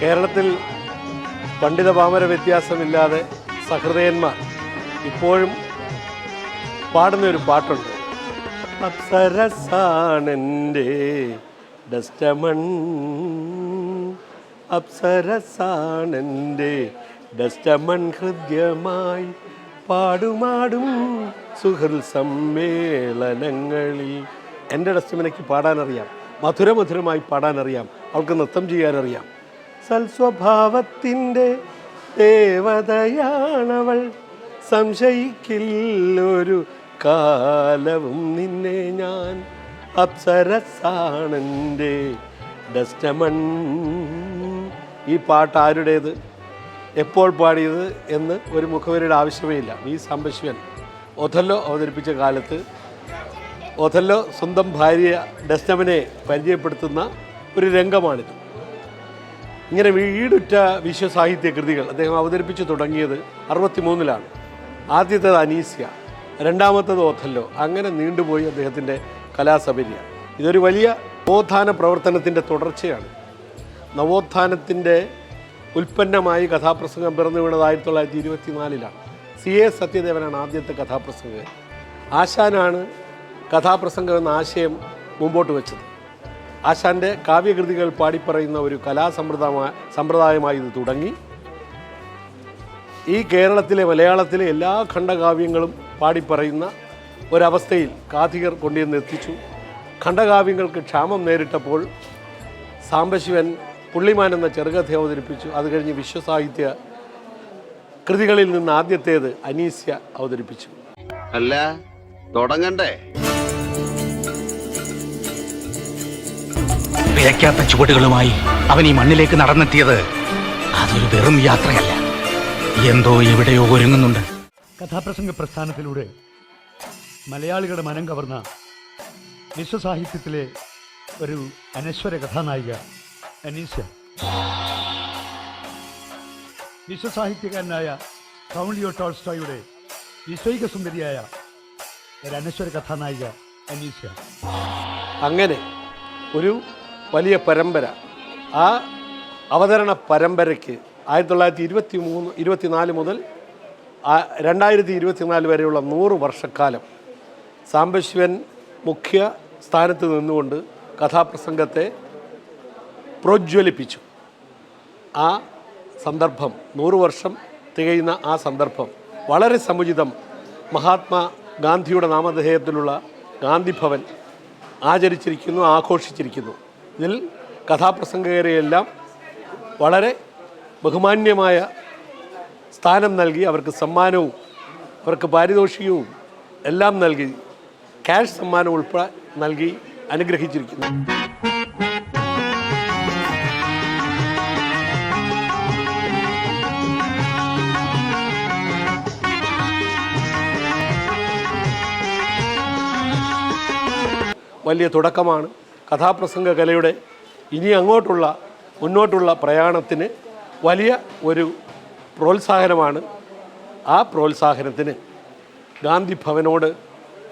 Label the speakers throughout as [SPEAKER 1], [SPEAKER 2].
[SPEAKER 1] കേരളത്തിൽ പണ്ഡിത പാമര വ്യത്യാസമില്ലാതെ സഹൃദയന്മാർ ഇപ്പോഴും പാടുന്ന ഒരു പാട്ടുണ്ട്. അപ്സരസാണെന്റെ ഡസ്റ്റമൺ. അപ്സരസാണെന്റെ ഡസ്റ്റമൺ ഹൃദ്യമായി പാടുമാടും സുഹൃൽ സമ്മേളനങ്ങളിൽ എന്റെ ഡസ്റ്റ്മിനയ്ക്ക് പാടാനറിയാം. മധുരമധുരമായി പാടാനറിയാം. അവൾക്ക് നൃത്തം ചെയ്യാനറിയാം. സൽസ്വഭാവത്തിന്റെ ദേവതയാണവൾ. സംശയിക്കില്ലൊരു കാലവും നിന്നെ ഞാൻ. അപ്സരസാണെന്റെ ഡസ്റ്റമൺ. ഈ പാട്ട് ആരുടേത്? എപ്പോൾ പാടിയത് എന്ന് ഒരു മുഖവരിയുടെ ആവശ്യമേ ഇല്ല. ഈ സാംബശിവൻ. ഒഥല്ലോ അവതരിപ്പിച്ച കാലത്ത് ഒഥല്ലോ സ്വന്തം ഭാര്യ ഡസ്റ്റമനെ പരിചയപ്പെടുത്തുന്ന ഒരു രംഗമാണിത്. ഇങ്ങനെ വീടുറ്റ വിശ്വസാഹിത്യ കൃതികൾ അദ്ദേഹം അവതരിപ്പിച്ചു തുടങ്ങിയത് അറുപത്തിമൂന്നിലാണ്. ആദ്യത്തേത് അനീസ്യ രണ്ടാമത്തേത് ഓഥല്ലോ അങ്ങനെ നീണ്ടുപോയി അദ്ദേഹത്തിന്റെ കലാസബര്യ ഇതൊരു വലിയ നവോത്ഥാന പ്രവർത്തനത്തിന്റെ തുടർച്ചയാണ്. നവോത്ഥാനത്തിന്റെ ഉൽപ്പന്നമായി കഥാപ്രസംഗം പിറന്നു വീണത് ആയിരത്തി തൊള്ളായിരത്തി ഇരുപത്തി നാലിലാണ് സി എ സത്യദേവനാണ് ആദ്യത്തെ കഥാപ്രസംഗം. ആശാനാണ് കഥാപ്രസംഗം എന്ന ആശയം മുമ്പോട്ട് വെച്ചത്. ആശാന്റെ കാവ്യകൃതികൾ പാടിപ്പറയുന്ന ഒരു കലാസമ്പ്രദായ സമ്പ്രദായമായി ഇത് തുടങ്ങി. ഈ കേരളത്തിലെ മലയാളത്തിലെ എല്ലാ ഖണ്ഡകാവ്യങ്ങളും പാടിപ്പറയുന്ന ഒരവസ്ഥയിൽ കാഥികർ കൊണ്ടുവന്ന് എത്തിച്ചു. ഖണ്ഡകാവ്യങ്ങൾക്ക് ക്ഷാമം നേരിട്ടപ്പോൾ സാംബശിവൻ പുള്ളിമാൻ എന്ന ചെറുകഥ അവതരിപ്പിച്ചു. അത് കഴിഞ്ഞ് വിശ്വസാഹിത്യ കൃതികളിൽ നിന്ന് ആദ്യത്തേത് അനീസ്യ അവതരിപ്പിച്ചു.
[SPEAKER 2] അല്ല തുടങ്ങണ്ടേ.
[SPEAKER 3] പിഴയ്ക്കാത്ത ചുവടുകളുമായി അവൻ ഈ മണ്ണിലേക്ക് നടന്നെത്തിയത് അതൊരു വെറും യാത്രയല്ല. എന്തോ എവിടെയോ ഒരുങ്ങുന്നുണ്ട്.
[SPEAKER 4] കഥാപ്രസംഗ പ്രസ്ഥാനത്തിലൂടെ മലയാളികളുടെ മനം കവർന്ന വിശ്വസാഹിത്യത്തിലെ ഒരു അനശ്വര കഥാനായിക അനീസ്യ വിശ്വസാഹിത്യകാരനായ കൗണ്ടിയോ ടോൾസ്റ്റോയുടെ വിശ്വൈക സുന്ദരിയായ ഒരു അനശ്വര കഥാനായിക അനീസ്യ
[SPEAKER 1] അങ്ങനെ ഒരു വലിയ പരമ്പര. ആ അവതരണ പരമ്പരയ്ക്ക് ആയിരത്തി തൊള്ളായിരത്തി ഇരുപത്തി മൂന്ന് ഇരുപത്തിനാല് മുതൽ രണ്ടായിരത്തി ഇരുപത്തിനാല് വരെയുള്ള നൂറ് വർഷക്കാലം സാംബശിവൻ മുഖ്യ സ്ഥാനത്ത് നിന്നുകൊണ്ട് കഥാപ്രസംഗത്തെ പ്രോജ്വലിപ്പിച്ചു. ആ സന്ദർഭം നൂറ് വർഷം തികയുന്ന ആ സന്ദർഭം വളരെ സമുചിതം. മഹാത്മാ ഗാന്ധിയുടെ നാമധേയത്തിലുള്ള ഗാന്ധിഭവൻ ആചരിച്ചിരിക്കുന്നു ആഘോഷിച്ചിരിക്കുന്നു. ഇതിൽ കഥാപ്രസംഗകരെയെല്ലാം വളരെ ബഹുമാന്യമായ സ്ഥാനം നൽകി അവർക്ക് സമ്മാനവും അവർക്ക് പാരിതോഷികവും എല്ലാം നൽകി ക്യാഷ് സമ്മാനം ഉൾപ്പെടെ നൽകി അനുഗ്രഹിച്ചിരിക്കുന്നു. വലിയ തുടക്കമാണ്. കഥാപ്രസംഗ കലയുടെ ഇനി അങ്ങോട്ടുള്ള മുന്നോട്ടുള്ള പ്രയാണത്തിന് വലിയ ഒരു പ്രോത്സാഹനമാണ് ആ പ്രോത്സാഹനത്തിന്. ഗാന്ധി ഭവനോട്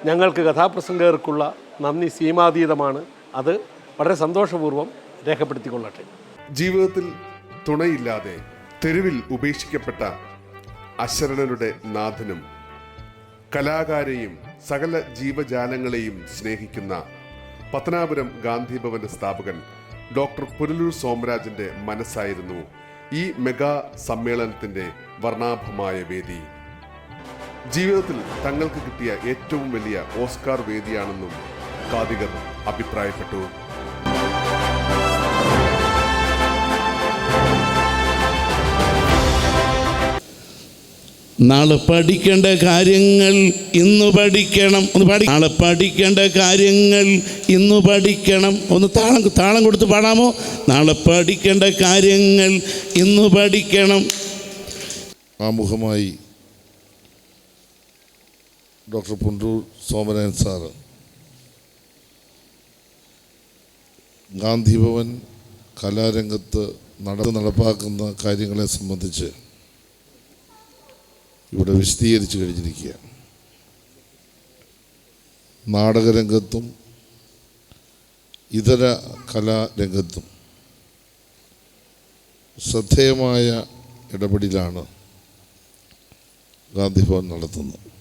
[SPEAKER 1] ഞങ്ങൾക്ക് കഥാപ്രസംഗകർക്കുള്ള നന്ദി സീമാതീതമാണ്. അത് വളരെ സന്തോഷപൂർവം രേഖപ്പെടുത്തിക്കൊള്ളട്ടെ.
[SPEAKER 5] ജീവിതത്തിൽ തുണയില്ലാതെ തെരുവിൽ ഉപേക്ഷിക്കപ്പെട്ട അശരണരുടെ നാഥനും കലാകാരെയും സകല ജീവജാലങ്ങളെയും സ്നേഹിക്കുന്ന പത്തനാപുരം ഗാന്ധിഭവന്റെ സ്ഥാപകൻ ഡോക്ടർ പുനലൂർ സോമരാജന്റെ മനസ്സായിരുന്നു ഈ മെഗാ സമ്മേളനത്തിന്റെ വർണാഭമായ വേദി. ജീവിതത്തിൽ തങ്ങൾക്ക് കിട്ടിയ ഏറ്റവും വലിയ ഓസ്കാർ വേദിയാണെന്നും കാതികർ അഭിപ്രായപ്പെട്ടു.
[SPEAKER 6] നാളെ പഠിക്കേണ്ട കാര്യങ്ങൾ ഇന്ന് പഠിക്കണം. ഒന്ന് പാടി നാളെ പഠിക്കേണ്ട കാര്യങ്ങൾ ഇന്ന് പഠിക്കണം. ഒന്ന് താളം താളം കൊടുത്ത് പാടാമോ? നാളെ പഠിക്കേണ്ട കാര്യങ്ങൾ ഇന്ന് പഠിക്കണം.
[SPEAKER 7] ആമുഖമായി ഡോക്ടർ പുണ്ടൂർ സോമനയൻ സാറ് ഗാന്ധിഭവൻ കലാരംഗത്ത് നട നടപ്പാക്കുന്ന കാര്യങ്ങളെ സംബന്ധിച്ച് ഇവിടെ വിശദീകരിച്ചു കഴിഞ്ഞിരിക്കുക. നാടകരംഗത്തും ഇതര കലാരംഗത്തും ശ്രദ്ധേയമായ ഇടപെടലാണ് ഗാന്ധിഭവൻ നടത്തുന്നത്.